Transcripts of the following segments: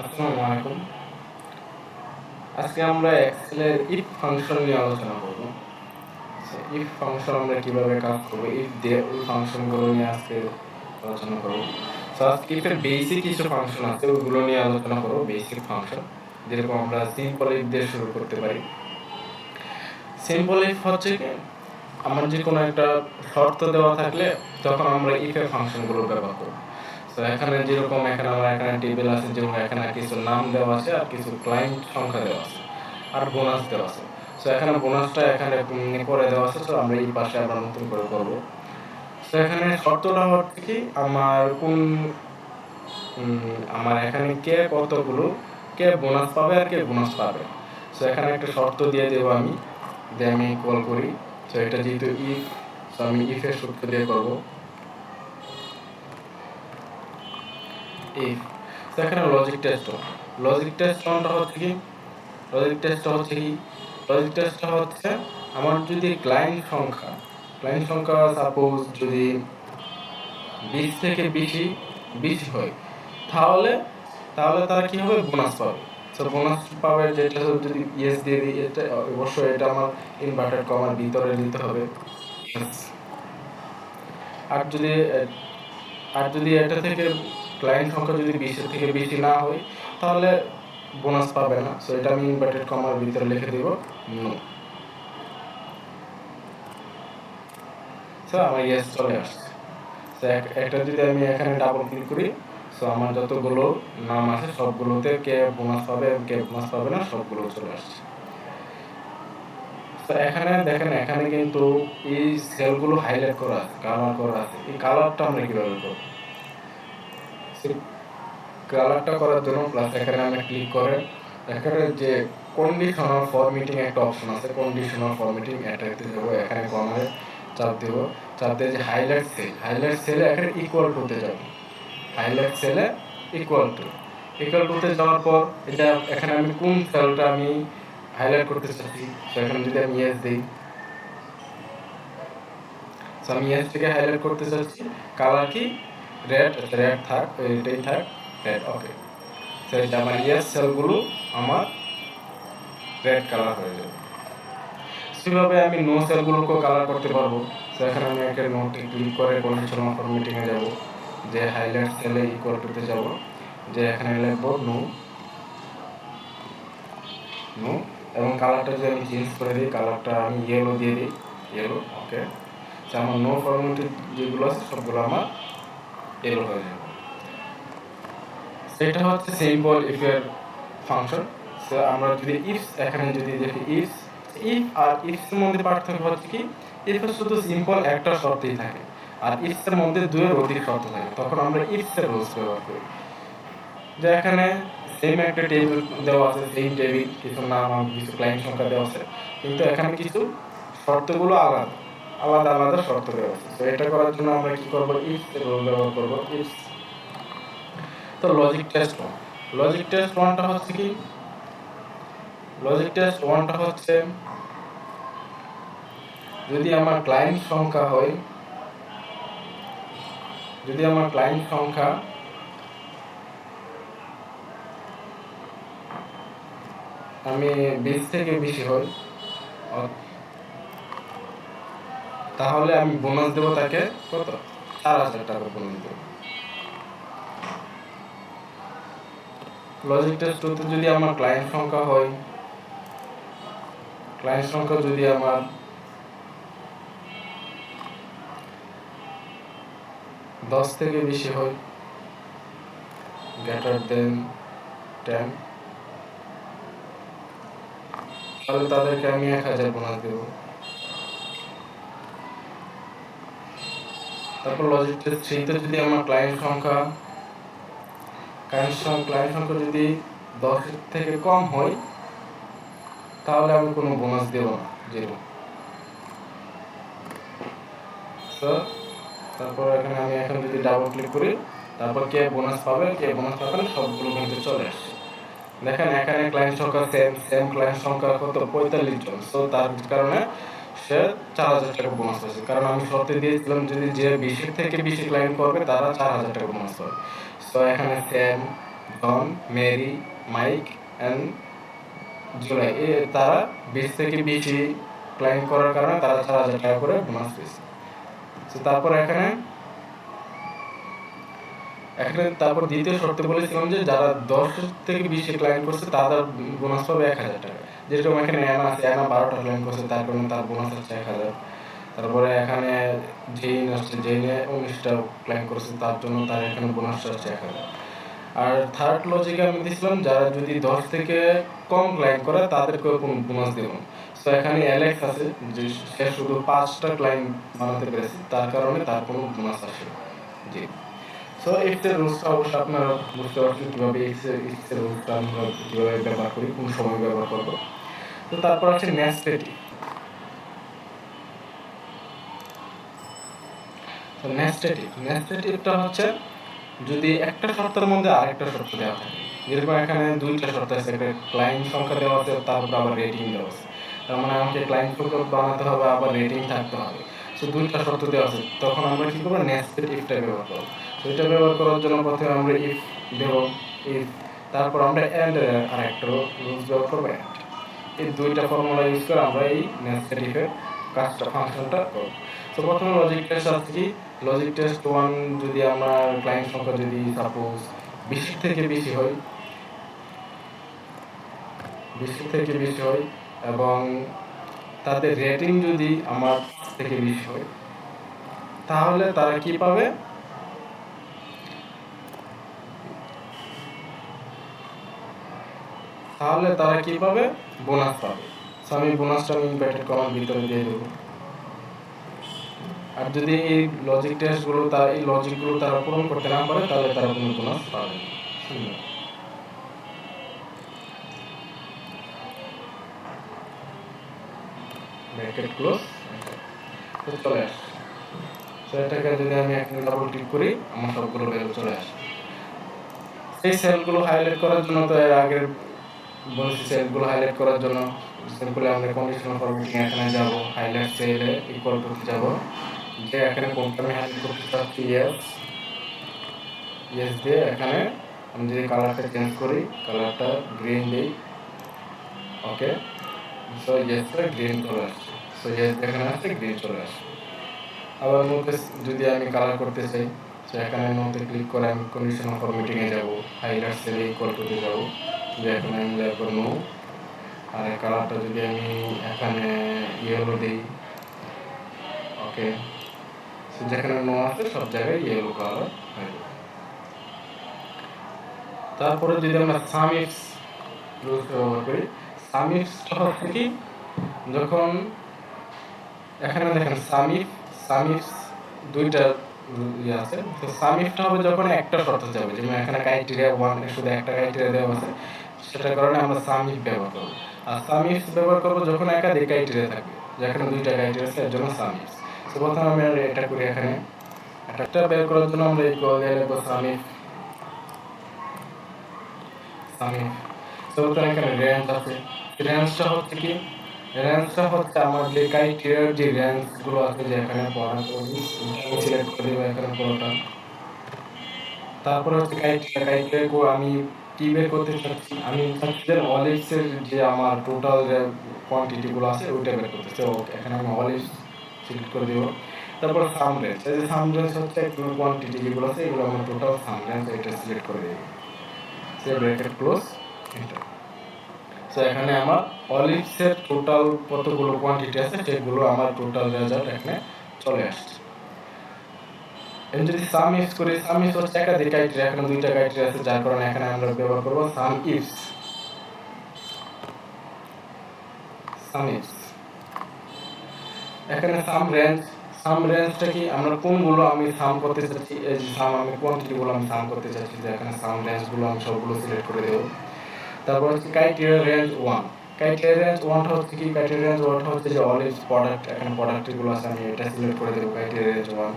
আসসালামু আলাইকুম। আজকে আমরা এক্সেলের ইফ ফাংশন নিয়ে আলোচনা করব। ইফ ফাংশন আমরা কীভাবে কাজ করব ইফ দিয়ে ওই ফাংশনগুলো নিয়ে আজকে আলোচনা করব। তো আজকে ইফের বেসিক কিছু ফাংশন আছে ওইগুলো নিয়ে আলোচনা করব বেসিক ফাংশন যেরকম আমরা সিম্পল ইফ দিয়ে শুরু করতে পারি। সিম্পল ইফ হচ্ছে কি, আমার যে কোনো একটা শর্ত দেওয়া থাকলে তখন আমরা ইফের ফাংশনগুলো ব্যবহার করব। তো এখানে যেরকম এখানে আমার এখানে টেবিল আছে, যেমন এখানে কিছু নাম দেওয়া আছে আর কিছু ক্লায়েন্ট সংখ্যা দেওয়া আছে আর বোনাস দেওয়া আছে। তো এখানে বোনাসটা এখানে করে দেওয়া আছে, তো আমরা এই পাশে আমরা নতুন করে করব। তো এখানে শর্তটা হচ্ছে কি, আমার কোন আমার এখানে কে কতগুলো, কে বোনাস পাবে আর কে বোনাস পাবে। তো এখানে একটা শর্ত দিয়ে দেবো আমি, দিয়ে আমি কল করি। তো এটা যেহেতু ইফ তো আমি ইফের সূত্র দিয়ে করব। তো এখানে লজিক টেস্ট লজিক টেস্ট অনটা হচ্ছে কি? লজিক টেস্ট হচ্ছে কি? লজিক টেস্টটা হচ্ছে আমার যদি ক্লায়েন্ট সংখ্যা ক্লায়েন্ট সংখ্যা সাপোজ যদি বিশ থেকে বেশি বেশি হয়, তাহলে তাহলে তারা কি হবে? বোনাস পাবে। তো বোনাস পাবে যেটা যদি ইয়েস দিয়ে দিই, এটা অবশ্যই এটা আমার ইনভার্টার কমার ভিতরে নিতে হবে। আর যদি আর যদি এটা থেকে ক্লায়েন্ট সংখ্যা যদি বিশের থেকে বেশি না হয়, তাহলে বোনাস পাবে না। সো এটা আমি ইনভার্টেড কমার ভিতরে লিখে দিব নো সো আমার ইয়েস চলে আসছে। একটা যদি আমি এখানে ডাবল ক্লিক করি সো আমার যতগুলো নাম আছে, সবগুলোতে কে বোনাস পাবে এবং কে বোনাস পাবে না, সবগুলো চলে আসছে। তো এখানে দেখেন, এখানে কিন্তু এই সেলগুলো হাইলাইট করা আছে কালার করা আছে। এই কালারটা আমরা কীভাবে করব? কালারটা করার জন্য প্লাস এখানে আমি ক্লিক করে। এখানে যে কন্ডিশনাল ফরম্যাটিং একটা অপশন আছে কন্ডিশনাল ফরম্যাটিং এটাতে যাব এখানে কমারে চাপ দেব। চাপ দিয়ে যে হাইলাইট সেল হাইলাইট সেলে এখানে ইকুয়াল টুতে যাব। হাইলাইট সেলে ইকুয়াল টু ইকুয়াল টুতে যাওয়ার পর এটা এখানে আমি কোন সেলটা আমি হাইলাইট করতে চাচ্ছি, তো এখানে যদি আমি ইয়েস দিই। আমি ইয়েস থেকে হাইলাইট করতে চাচ্ছি কালার কি? রেড রেড থাক এটাই থাক রেড ওকে এটা আমার ইয়েস সেলগুলো আমার রেড কালার হয়ে যাবে। সেভাবে আমি নো সেলগুলোকেও কালার করতে পারব। তো এখানে আমি একটা নোটে ক্লিক করে কন্ডিশনাল ফরম্যাটিংয়ে যাব। যে হাইলাইট সেলে ইকুয়াল টুতে যাব। যে এখানে লিখব নো নো এবং কালারটা যদি আমি চেঞ্জ করে দিই কালারটা আমি ইয়েলো দিয়ে দিই। ইয়েলো ওকে আমার নো ফরম্যাটিং যেগুলো আছে, সবগুলো আমার এলো হয়ে যাবে। সেটা হচ্ছে সিম্পল ইফ এর ফাংশন আমরা যদি এখানে যদি দেখি ইফ আর এর মধ্যে পার্থক্য হচ্ছে কি? ইফ শুধু সিম্পল একটা শর্তেই থাকে। আর ইফস এর মধ্যে দুয়ের অধিক শর্ত থাকে। তখন আমরা ইফস এর রুলস ব্যবহার করি। যে এখানে সেম একটা টেবিল দেওয়া আছে সেম টেবিল কিছু নাম, কিছু ক্লায়েন্ট সংখ্যা দেওয়া আছে। কিন্তু এখানে কিছু শর্তগুলো আলাদা। আলাদা আলাদা শর্ত দেওয়া আছে। তো এটা করার জন্য আমরা কি করব? এর রুল ব্যবহার করব। ইফস তো logic test one logic test ওয়ানটা হচ্ছে কি? লজিক টেস্ট ওয়ানটা হচ্ছে, যদি আমার ক্লায়েন্ট সংখ্যা হয়, যদি আমার ক্লায়েন্ট সংখ্যা আমি বিশ থেকে বেশি অ- তাহলে আমি বোনাস দেবো তাকে কত? চার হাজার টাকা বোনাস দেবো। লজিক টেস্ট টুতে যদি আমার ক্লায়েন্ট সংখ্যা হয় ক্লায়েন্ট সংখ্যা যদি আমার দশ থেকে বেশি হয় গ্রেটার দেন টেন তাহলে তাদেরকে আমি এক হাজার বোনাস দেবো। তারপর লজিক থ্রিতে যদি আমার ক্লায়েন্ট সংখ্যা ক্লায়েন্ট সংখ্যা ক্লায়েন্ট সংখ্যা যদি দশ থেকে কম হয়, তাহলে আমি কোনো বোনাস দেব না জিরো তারপর এখানে আমি এখন যদি ডাবল ক্লিক করি, তারপর কে বোনাস পাবে, কে বোনাস পাবে সবগুলো কিন্তু চলে আসছে দেখেন, এখানে ক্লায়েন্ট সংখ্যা সেম সেম ক্লায়েন্ট সংখ্যা কত? পঁয়তাল্লিশ জন। সো তার কারণে সে চার হাজার টাকা বোনাস পাচ্ছে কারণ আমি শর্তে দিয়েছিলাম যদি যে বেশি থেকে বেশি ক্লায়েন্ট করবে, তারা চার হাজার টাকা বোনাস পাবে সো এখানে same John Mary Mike and July এ তারা বিশ থেকে বেশি ক্লাইম করার কারণে তারা চার হাজার টাকা করে বোনাস পেয়েছে। তো তারপর এখানে এখানে তারপর দ্বিতীয় শর্তে বলেছিলাম যে যারা দশ থেকে বিশে ক্লাইম করছে, তাদের বোনাস পাবে এক হাজার টাকা। যেরকম এখানে অ্যানা আছে অ্যানা বারোটা ক্লাইম করছে তার কারণে তার বোনাস হচ্ছে এক হাজার। তারপরে এখানে জেইন আসছে জেইনে উনিশটা ক্লাইম করছে, তার জন্য তার এখানে বোনাসটা হচ্ছে এক হাজার। আর থার্ড লজিকে আমি দিয়েছিলাম যারা যদি দশ থেকে কম ক্লাইম করে তাদেরকে কোনো বোনাস দেব তো এখানে অ্যালেক্স আছে, যে সে শুধু পাঁচটা ক্লাইম বানাতে পেরেছে, তার কারণে তার কোনো বোনাস আসে জি। সো এক্সের রুলসটা অবশ্যই আপনারা বুঝতে পারছেন কীভাবে এক্সের এক্সের রুলসটা আমরা কীভাবে ব্যবহার করি, কোন সময় ব্যবহার করব। তো তারপর আছে নেস্টেটি তো নেস্টেটিভ নেস্টেটিভটা হচ্ছে যদি একটা শর্তের মধ্যে আরেকটা শর্ত দেওয়া থাকে। যেরকম এখানে দুইটা শর্ত আছে, একটা ক্লায়েন্ট সংখ্যা দেওয়া আছে, তারপর আবার রেটিং দেওয়া আছে। তার মানে আমাকে ক্লায়েন্ট সংখ্যা বানাতে হবে, আবার রেটিং থাকতে হবে। সো দুইটা শর্ত দেওয়া আছে। তখন আমরা কি করব? নেস্টেটিভটা ব্যবহার করব। তো এটা ব্যবহার করার জন্য প্রথমে আমরা ইফ দেব ইফ তারপর আমরা অ্যান্ড আর একটা রুলস ব্যবহার করব অ্যান্ড এই দুইটা ফর্মুলা ইউজ করে আমরা এই নেস্টেটিভের কাজটা ফাংশনটা করব। তো প্রথমে লজিক টেস্ট কি লজিক টেস্ট ওয়ান যদি আমরা ক্লায়েন্ট সংখ্যা যদি সাপোজ বেশি থেকে বেশি হয়, বেশি থেকে বেশি হয় এবং তাদের রেটিং যদি আমার থেকে বেশি হয়, তাহলে তারা কি পাবে? তাহলে তারা কি পাবে বোনাস পাবে? সো আমি বোনাসটা আমি ইম্প্যাক্টেড কমার ভিতরে দিয়ে দেবো। আর যদি এই লজিক টেস্টগুলো তারা, এই লজিকগুলো তারা পূরণ করতে না পারে, তাহলে তারা কোনো বোনাস পাবে না। ব্র্যাকেট ক্লোজ তো চলে আসে তো এটাকে যদি আমি এখন ডাবল ক্লিক করি, আমার সবগুলো ভ্যালু চলে আসে। এই সেলগুলো হাইলাইট করার জন্য তো এর আগের বলেছি সেলগুলো হাইলাইট করার জন্য সিম্পলি আমরা কন্ডিশনাল ফরম্যাটিং এখানে যাব হাইলাইট সেলে ইকুয়াল করতে যাব। যে এখানে কোনটা আমি হাইলাইট করতে চাচ্ছি ইয়েস ইয়েস দিয়ে এখানে আমি যদি কালারটা চেঞ্জ করি কালারটা গ্রিন দিই ওকে সো ইয়েসটা গ্রিন চলে আসছে সো ইয়েস এখানে আসছে গ্রিন চলে আসছে। আবার নোটে যদি আমি কালার করতে চাই তো এখানে নোটে ক্লিক করে আমি কন্ডিশনাল ফরম্যাটিংয়ে যাব হাইলাইট সেলে ইকুয়াল করতে যাব। যে আমি লিখব নো আর কালারটা যদি আমি এখানে ইয়েলো দিই ওকে যেখানে নো আছে, সব জায়গায় ইয়েলো কালার হয়ে যাবে। তারপরে যদি আমরা সামিক্স রুলস ব্যবহার করি সামিক্সটা হচ্ছে কি, যখন এখানে দেখেন সামিফ সামিফ দুইটা ইয়ে আছে। তো সামিফটা হবে যখন একটা শর্ত যাবে, যেমন এখানে ক্রাইটেরিয়া ওয়ান শুধু একটা ক্রাইটেরিয়া দেওয়া আছে। সেটার কারণে আমরা সামিফ ব্যবহার করব। আর সামিফ ব্যবহার করব যখন একাধিক ক্রাইটেরিয়া থাকবে। যেখানে দুইটা ক্রাইটেরিয়া আছে, এর সামিফ। তো প্রথমে আমি এটা করি এখানে। একটা বের করার জন্য আমরা ইকুয়াল দিয়ে লিখব সামিফ। সামিফ। তো এখানে রেঞ্জ আছে। রেঞ্জটা হচ্ছে কি? রেঞ্জটা হচ্ছে আমার যে ক্রাইটেরিয়ার যে রেঞ্জগুলো আছে যে এখানে পড়া সিলেক্ট করে দেবো এখানে পুরোটা। তারপরে হচ্ছে ক্রাইটেরিয়া ক্রাইটেরিয়াগুলো আমি বের করতে চাচ্ছি আমি যে অলিভসের যে আমার টোটাল যে কোয়ান্টিটিগুলো আছে, ওইটা বের করতে চাই ওকে এখানে আমি অলিভস সিলেক্ট করে দেবো। তারপরে সাম রেঞ্জ এই যে সাম হচ্ছে একটু কোয়ান্টিটি যেগুলো আছে, এগুলো আমার টোটাল সাম রেঞ্জ এটা সিলেক্ট করে দেবো সে ব্র্যাকেট ক্লোজ এন্টার সো এখানে আমার অলিভসের টোটাল কতগুলো কোয়ান্টিটি আছে, সেগুলো আমার টোটাল রেজাল্ট এখানে চলে আসছে। আমি যদি সাম ইউজ করি সাম ইউজ হচ্ছে একাধিক ক্রাইটেরিয়া এখানে দুইটা ক্রাইটেরিয়া আছে, যার কারণে এখানে আমরা ব্যবহার করব সাম ইফস সাম ইফস এখানে সাম রেঞ্জ সাম রেঞ্জটা কি? আমরা কোনগুলো আমি সাম করতে চাচ্ছি? এই যে সাম আমি কোয়ান্টিটিগুলো আমি সাম করতে চাচ্ছি, যে এখানে সাম রেঞ্জগুলো আমি সবগুলো সিলেক্ট করে দেবো। তারপর হচ্ছে criteria range one criteria range ওয়ানটা হচ্ছে কি? ক্রাইটেরিয়া রেঞ্জ ওয়ানটা হচ্ছে যে অলিভ প্রোডাক্ট এখানে প্রোডাক্টগুলো আছে, আমি এটা সিলেক্ট করে দেবো ক্রাইটেরিয়া রেঞ্জ ওয়ান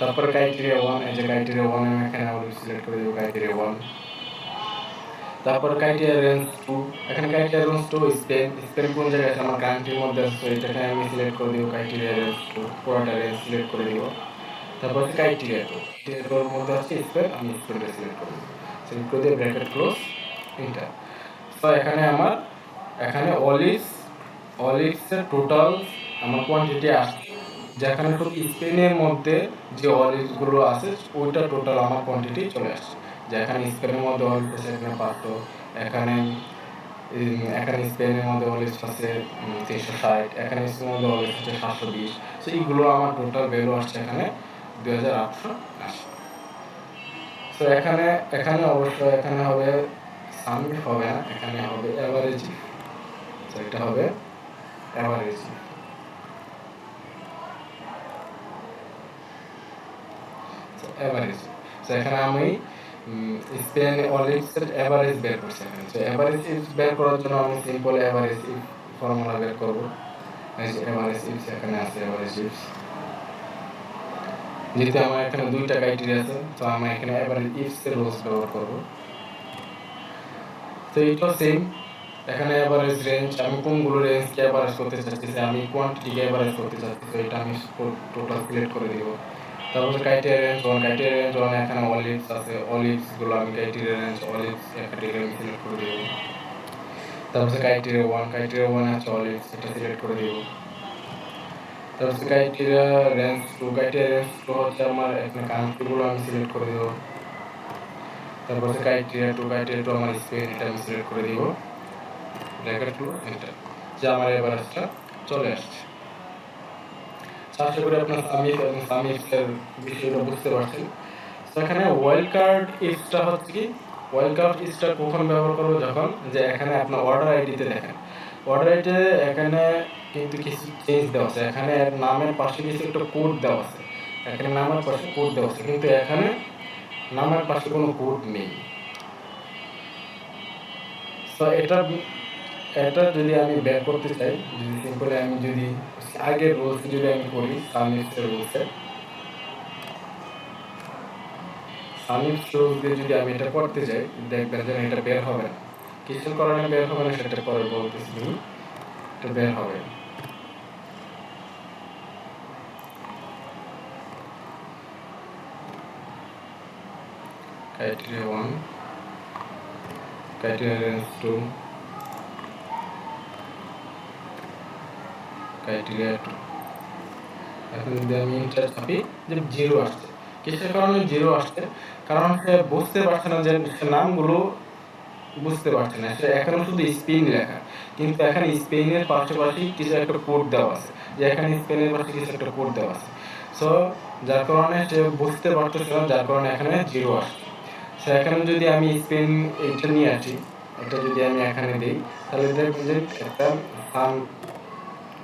তারপরে ক্রাইটেরিয়া ওয়ান এই যে ক্রাইটেরিয়া ওয়ান আমি এখানে অলিভ সিলেক্ট করে দেবো ক্রাইটেরিয়া ওয়ান তারপর ক্রাইটেরিয়া রেঞ্জ টু এখানে criteria range two Spain Spain কোন জায়গায় আছে? আমার কান্ট্রির মধ্যে আছে এটাকে আমি সিলেক্ট করে দেবো ক্রাইটেরিয়া রেঞ্জ টু পুরোটা রেঞ্জ সিলেক্ট করে দেবো। তারপর ক্রাইটেরিয়া টু ক্রাইটেরিয়ার মধ্যে হচ্ছে স্পেন আমি স্কোয়ারটা সিলেক্ট করব সিলেক্ট করে দিয়ে ব্র্যাকেট ক্লোজ এন্টার তো এখানে আমার, এখানে অলিভস অলিভসের টোটাল আমার কোয়ান্টিটি আসছে যেখানে শুধু স্পেনের মধ্যে যে অলিভসগুলো আছে, ওইটা টোটাল আমার কোয়ান্টিটি চলে আসছে। যেখানে স্পেনের মধ্যে অলিভস আছে, এখানে পাঁচশো এখানে এখানে স্পেনের মধ্যে অলিভস আছে তিনশো ষাট, এখানে স্পেনের মধ্যে অলিভস আছে সাতশো বিশ। তো এইগুলো আমার টোটাল ভ্যালু আসছে এখানে দুই হাজার আটশো আশি। তো এখানে এখানে অবশ্য এখানে হবে সামিট হবে না, এখানে হবে অ্যাভারেজ এটা হবে অ্যাভারেজ অ্যাভারেজ তো এখানে আমি স্পেন অ্যাভারেজ বের করছি তো অ্যাভারেজ বের করার জন্য আমি সিম্পল অ্যাভারেজ ফর্মুলা বের করব। অ্যাভারেজ ইপস এখানে আছে অ্যাভারেজ ইপস যেহেতু আমার এখানে দুইটা ক্রাইটেরিয়া আছে, তো আমি এখানে অ্যাভারেজ ব্যবহার করব। তো এটা সেম এখানে অ্যাভারেজ রেঞ্জ আমি কোনগুলো রেঞ্জকে অ্যাভারেজ করতে চাচ্ছি, আমি কোয়ান্টিটিকে অ্যাভারেজ করতে চাচ্ছি, তো এটা আমি টোটাল সিলেক্ট করে দিব। তারপরে criteria range one criteria range one এখানে অলিভস আছে অলিভসগুলো আমি criteria range olives category select করে দিব। তারপরে ক্রাইটেরিয়া ওয়ান ক্রাইটেরিয়া ওয়ান আছে অলিভস এটা সিলেক্ট করে দিব। তারপরে criteria range two criteria range two হচ্ছে আমার এখানে কান্ট্রিগুলো আমি সিলেক্ট করে দিব। তারপরে ক্রাইটেরিয়া টু ক্রাইটেরিয়া টু আমার স্পেন এটা আমি সিলেক্ট করে দিব। ব্র্যাকেট টু এন্টার যে আমার এভারেজটা চলে আসছে। আশা করি আপনার সামিফ এবং সামিফের বিষয়টা বুঝতে পারছেন। তো এখানে ওয়াইল্ড কার্ড ইফটা হচ্ছে কি ওয়াইল্ড কার্ড ইফটা কখন ব্যবহার করব যখন? যে এখানে আপনার অর্ডার আইডিতে দেখেন। অর্ডার আইডিতে এখানে কিন্তু কিছু চেঞ্জ দেওয়া আছে। এখানে নামের পাশে কিছু একটা কোড দেওয়া আছে। এখানে নামের পাশে কোড দেওয়া আছে। কিন্তু এখানে নামের পাশে কোনো কোড নেই। তো এটা এটা যদি আমি বের করতে চাই, যদি সিম্পলি আমি যদি আগের রুলস যদি আমি করি সামিক্সের রুলসে সামিক্স রুলস দিয়ে যদি আমি এটা করতে চাই দেখবেন যে এটা বের হবে না। কিছু কারণে বের হবে না সেটা পরে বলতেছি এটা বের হবে না। Criteria 1 criteria 2 ক্রাইটেরিয়া টু এখন যদি আমি ইন্টার চাপি যে জিরো আসছে। কিসের কারণে জিরো আসছে? কারণ সে বুঝতে পারছে না যে সে নামগুলো বুঝতে পারছে না। সে এখনও শুধু স্পেন লেখা। কিন্তু এখানে স্পেনের পাশাপাশি কিছু একটা কোড দেওয়া আছে। যে এখানে স্পেনের পাশে কিছু একটা কোড দেওয়া আছে। সো যার কারণে সে বুঝতে পারতেছে না, যার কারণে এখানে জিরো আসছে। সে এখানে যদি আমি স্পেন এইটা নিয়ে আসি, এটা যদি আমি এখানে দিই, তাহলে দেখবেন যে একটা সাম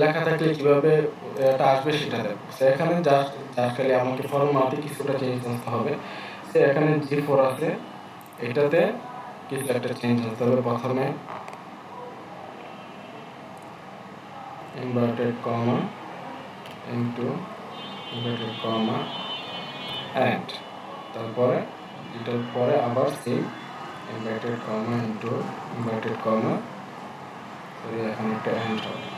লেখা থাকলে কীভাবে এটা আসবে সেটা দেখো। এখানে জাস্ট জাস্ট খালি আমাকে ফর্মাতে কিছুটা চেঞ্জ আনতে হবে। সে এখানে জি ফোর আছে। এটাতে কিছু একটা চেঞ্জ আনতে হবে প্রথমে। Inverted comma into inverted comma and তারপরে, এটার পরে আবার same inverted comma into inverted comma sorry, এখানে একটা and হবে।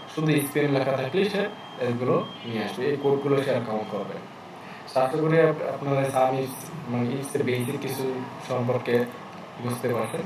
শুধু স্পেন লেখা থাকলে সে এগুলো নিয়ে আসবে, এই কোডগুলো সে কাউন্ট করবে। সাথে করে আপনারা সামিস মানে ইপসের বেসিক কিছু সম্পর্কে বুঝতে পারছেন।